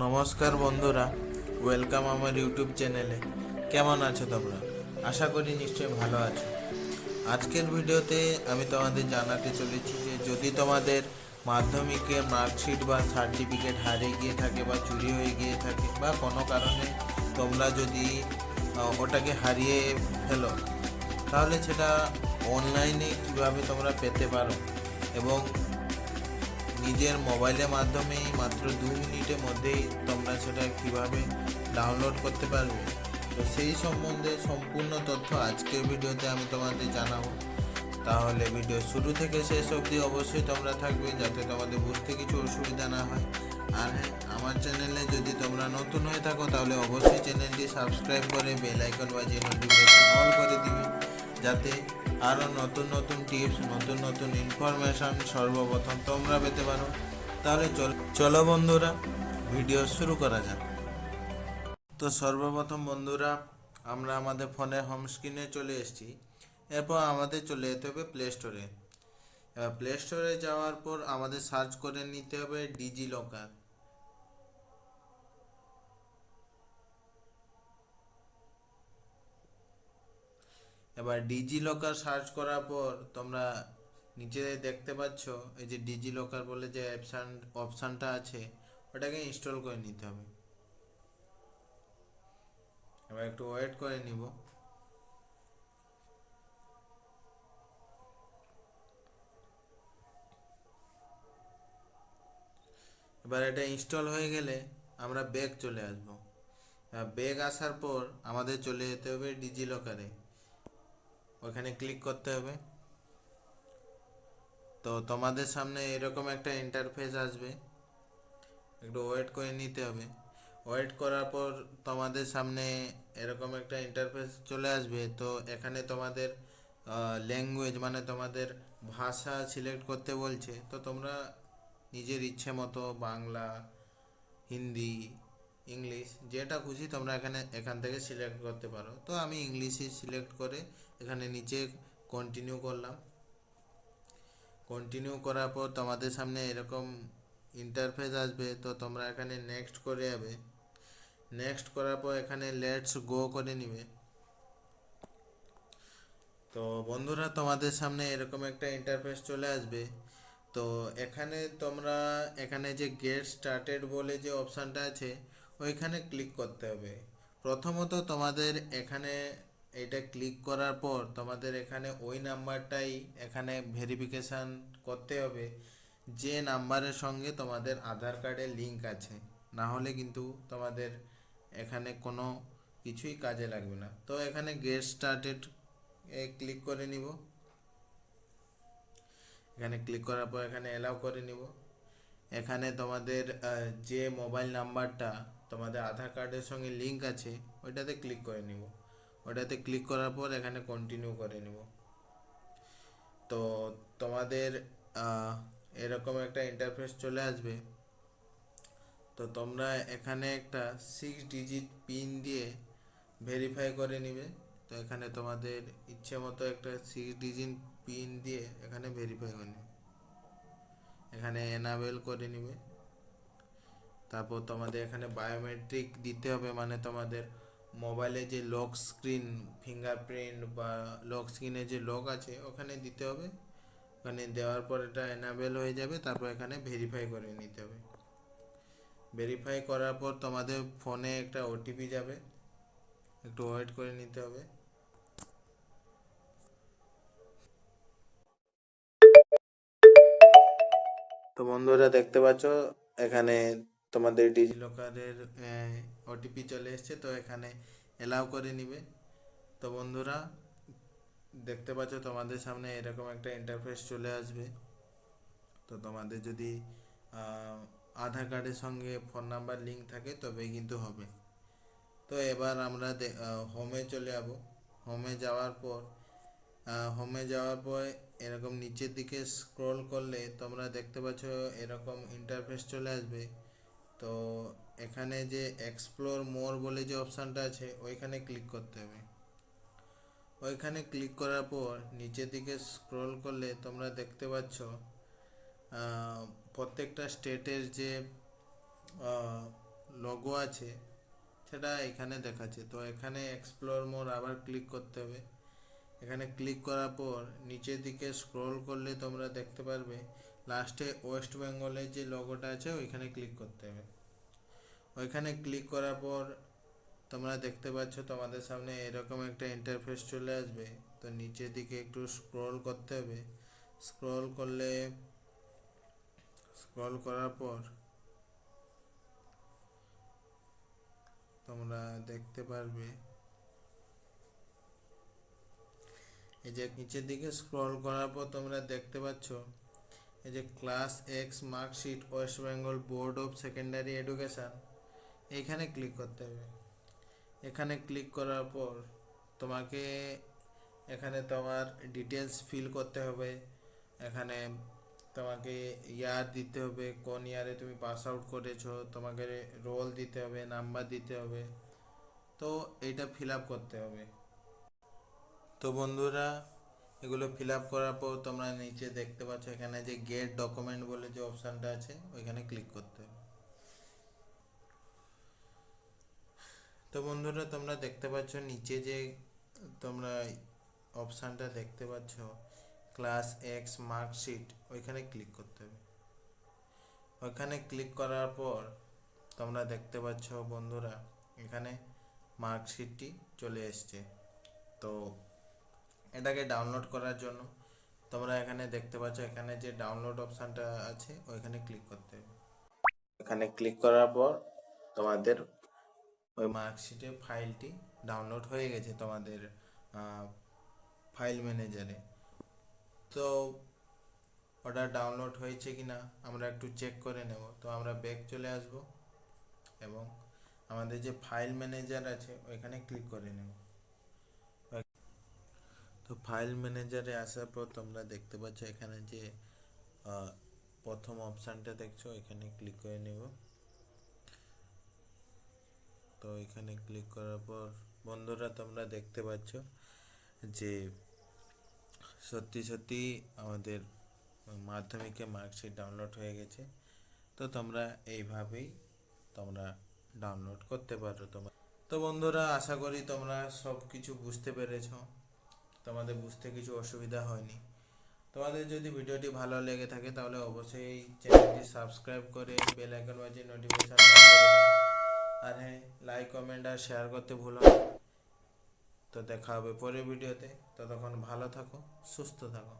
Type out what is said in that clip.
নমস্কার বন্ধুরা ওয়েলকাম আমার ইউটিউব চ্যানেলে। কেমন আছো তোমরা? আশা করি নিশ্চয়ই ভালো আছো। আজকের ভিডিওতে আমি তোমাদের জানাতে চলেছি যে যদি তোমাদের মাধ্যমিকে মার্কশিট বা সার্টিফিকেট হারিয়ে গিয়ে থাকে বা চুরি হয়ে গিয়ে থাকে বা কোনো কারণে তোমরা যদি ওটাকে হারিয়ে ফেলো, তাহলে সেটা অনলাইনে কীভাবে তোমরা পেতে পারো? এবং নিজের মোবাইলের মাধ্যমেই মাত্র দু মিনিটের মধ্যেই তোমরা সেটা কীভাবে ডাউনলোড করতে পারবে। তো সেই সম্বন্ধে সম্পূর্ণ তথ্য আজকের ভিডিওতে আমি তোমাদের জানাব। তাহলে ভিডিও শুরু থেকে শেষ অবধি অবশ্যই তোমরা থাকবে যাতে তোমাদের বুঝতে কিছু অসুবিধা না হয়। আর হ্যাঁ আমার চ্যানেলে যদি তোমরা নতুন হয়ে থাকো তাহলে অবশ্যই চ্যানেলটি সাবস্ক্রাইব করে বেল আইকন বাজিয়ে নোটিফিকেশন অল করে দিবে। যাতে আরও নতুন নতুন টিপস নতুন নতুন ইনফরমেশন সর্বপ্রথম তোমরা পেতে পারো। তাহলে চলো বন্ধুরা ভিডিও শুরু করা যাক। তো সর্বপ্রথম বন্ধুরা, আমরা আমাদের ফোনের হোম স্ক্রিনে চলে এসেছি। এরপর আমাদের চলে যেতে হবে প্লে স্টোরে প্লে স্টোরে যাওয়ার পর আমাদের সার্চ করে নিতে হবে ডিজি লকার এবার ডিজি লকার সার্চ করার পর তোমরা নিচে দেখতে পাচ্ছ, এই যে ডিজি লকার বলে যে অপশান অপশানটা আছে, ওটাকে ইনস্টল করে নিতে হবে। এবার একটু ওয়েট করে নিব। এবার এটা ইনস্টল হয়ে গেলে আমরা ব্যাগ চলে আসব। ব্যাগ আসার পর আমাদের চলে যেতে হবে ডিজি লকারে ওখানে ক্লিক করতে হবে। তো তোমাদের সামনে এরকম একটা ইন্টারফেস আসবে। একটু ওয়েট করে নিতে হবে। ওয়েট করার পর তোমাদের সামনে এরকম একটা ইন্টারফেস চলে আসবে। তো এখানে তোমাদের ল্যাঙ্গুয়েজ মানে তোমাদের ভাষা সিলেক্ট করতে বলছে। তো তোমরা নিজের ইচ্ছে মতো বাংলা, হিন্দি ইংলিশ যেটা খুশি তোমরা এখানে, এখান থেকে সিলেক্ট করতে পারো। তো আমি ইংলিশই সিলেক্ট করে এখানে নিচে কন্টিনিউ করলাম। কন্টিনিউ করার পর তোমাদের সামনে এরকম ইন্টারফেস আসবে, তো তোমরা এখানে নেক্সট করে যাবে। নেক্সট করার পর এখানে লেটস গো করে নিবে। তো বন্ধুরা, তোমাদের সামনে এরকম একটা ইন্টারফেস চলে আসবে। তো এখানে তোমরা, এখানে যে গেট স্টার্টেড বলে যে অপশানটা আছে ওইখানে ক্লিক করতে হবে। প্রথমত তোমাদের এখানে এটা ক্লিক করার পর তোমাদের এখানে ওই নাম্বারটাই এখানে ভেরিফিকেশান করতে হবে। যে নাম্বারের সঙ্গে তোমাদের আধার কার্ডে লিঙ্ক আছে। না হলে কিন্তু তোমাদের এখানে কোনো কিছুই কাজে লাগবে না। তো এখানে গেট স্টার্টেড এ ক্লিক করে নিব। এখানে ক্লিক করার পর এখানে অ্যালাউ করে নিব। এখানে তোমাদের যে মোবাইল নাম্বারটা তোমাদের আধার কার্ডের সঙ্গে লিঙ্ক আছে, ওইটাতে ক্লিক করে নিব। ওটাতে ক্লিক করার পর এখানে কন্টিনিউ করে নিব। তো তোমাদের এরকম একটা ইন্টারফেস চলে আসবে। তো তোমরা এখানে একটা সিক্স ডিজিট পিন দিয়ে ভেরিফাই করে নিবে। তো এখানে তোমাদের ইচ্ছে মতো একটা সিক্স ডিজিট পিন দিয়ে এখানে ভেরিফাই করে নিবে। এখানে এনাবেল করে নিবে। তারপর তোমাদের এখানে বায়োমেট্রিক দিতে হবে মানে তোমাদের মোবাইলে যে লক স্ক্রিন ফিঙ্গারপ্রিন্ট বা লক স্ক্রিনে যে লক আছে, ওখানে দিতে হবে। ওখানে দেওয়ার পর এটা এনাবেল হয়ে যাবে, তারপর এখানে ভেরিফাই করে নিতে হবে। ভেরিফাই করার পর তোমাদের ফোনে একটা ওটিপি যাবে, একটু ওয়েট করে নিতে হবে। তো বন্ধুরা দেখতে পাচ্ছ, এখানে তোমাদের ডিজিলকারের ওটিপি চলে এসেছে, তো এখানে এলাও করে নিবে। তো বন্ধুরা, দেখতে পাচ্ছ তোমাদের সামনে এরকম একটা ইন্টারফেস চলে আসবে। তো তোমাদের যদি আধার কার্ডের সঙ্গে ফোন নাম্বার লিঙ্ক থাকে, তবেই কিন্তু হবে। তো এবার আমরা হোমে চলে যাব। হোমে যাওয়ার পর হোমে যাওয়ার পর এরকম নিচের দিকে স্ক্রল করলে তোমরা দেখতে পাচ্ছ এরকম ইন্টারফেস চলে আসবে। তো এখানে যে এক্সপ্লোর মোর বলে যে অপশানটা আছে, ওইখানে ক্লিক করতে হবে। ওইখানে ক্লিক করার পর নিচের দিকে স্ক্রল করলে তোমরা দেখতে পাচ্ছ প্রত্যেকটা স্টেটের যে লোগো আছে, সেটা এখানে দেখাচ্ছে। তো এখানে এক্সপ্লোর মোর আবার ক্লিক করতে হবে। এখানে ক্লিক করার পর নিচের দিকে স্ক্রল করলে তোমরা দেখতে পারবে লাস্টে ওয়েস্ট বেঙ্গলের যে লোগোটা আছে, ওইখানে ক্লিক করতে হবে। ওইখানে ক্লিক করার পর তোমরা দেখতে পাচ্ছ তোমাদের সামনে এরকম একটা ইন্টারফেস চলে আসবে। তো নিচের দিকে একটু স্ক্রল করতে হবে। স্ক্রল করলে স্ক্রল করার পর তোমরা দেখতে পারবে। এই যে নিচের দিকে স্ক্রল করার পর তোমরা দেখতে পাচ্ছ এই যে class X marksheet West Bengal board of secondary education এইখানে ক্লিক করতে হবে। এখানে ক্লিক করার পর তোমাকে এখানে তোমার ডিটেলস ফিল করতে হবে। এখানে তোমাকে ইয়ার দিতে হবে, কোন ইয়ারে তুমি পাস আউট করেছ, তোমাকে রোল দিতে হবে নাম্বার দিতে হবে। তো এটা ফিল আপ করতে হবে। তো বন্ধুরা এগুলো ফিল আপ করার পর তোমরা নিচে দেখতে পাচ্ছ এখানে যে গেট ডকুমেন্ট বলে যে অপশানটা আছে, ওইখানে ক্লিক করতে হবে। তো বন্ধুরা, তোমরা দেখতে পাচ্ছ নিচে যে তোমরা অপশানটা দেখতে পাচ্ছ ক্লাস এক্স মার্কশিট ওইখানে ক্লিক করতে হবে। ওইখানে ক্লিক করার পর তোমরা দেখতে পাচ্ছ বন্ধুরা, এখানে মার্কশিটটি চলে এসছে। তো এটাকে ডাউনলোড করার জন্য। তোমরা এখানে দেখতে পাচ্ছ, এখানে যে ডাউনলোড অপশানটা আছে, ওইখানে ক্লিক করতে হবে। এখানে ক্লিক করার পর তোমাদের ওই মার্কশিটে ফাইলটি ডাউনলোড হয়ে গেছে তোমাদের ফাইল ম্যানেজারে তো ওটা ডাউনলোড হয়েছে কি না আমরা একটু চেক করে নেব। তো আমরা ব্যাক চলে আসব এবং আমাদের যে ফাইল ম্যানেজার আছে, ওইখানে ক্লিক করে নেব। তো ফাইল ম্যানেজারে আসার পর তোমরা দেখতে পাচ্ছ এখানে যে প্রথম অপশানটা দেখছ, এখানে ক্লিক করে নেব। তো এখানে ক্লিক করার পর বন্ধুরা তোমরা দেখতে পাচ্ছ যে, সত্যি সত্যি আমাদের মাধ্যমিকে মার্কশিট ডাউনলোড হয়ে গেছে। তো তোমরা এইভাবেই তোমরা ডাউনলোড করতে পারো তোমার। তো বন্ধুরা, আশা করি তোমরা সব কিছু বুঝতে পেরেছ। তোমাদের বুঝতে কিছু অসুবিধা হয়নি। তোমাদের যদি ভিডিওটি ভালো লেগে থাকে তাহলে অবশ্যই চ্যানেলটি সাবস্ক্রাইব করে বেল আইকন বাজে নোটিফিকেশন আর হ্যাঁ লাইক কমেন্ট আর শেয়ার করতে ভুলো না। তো দেখা হবে পরের ভিডিওতে। ততক্ষণ ভালো থাকো, সুস্থ থাকো।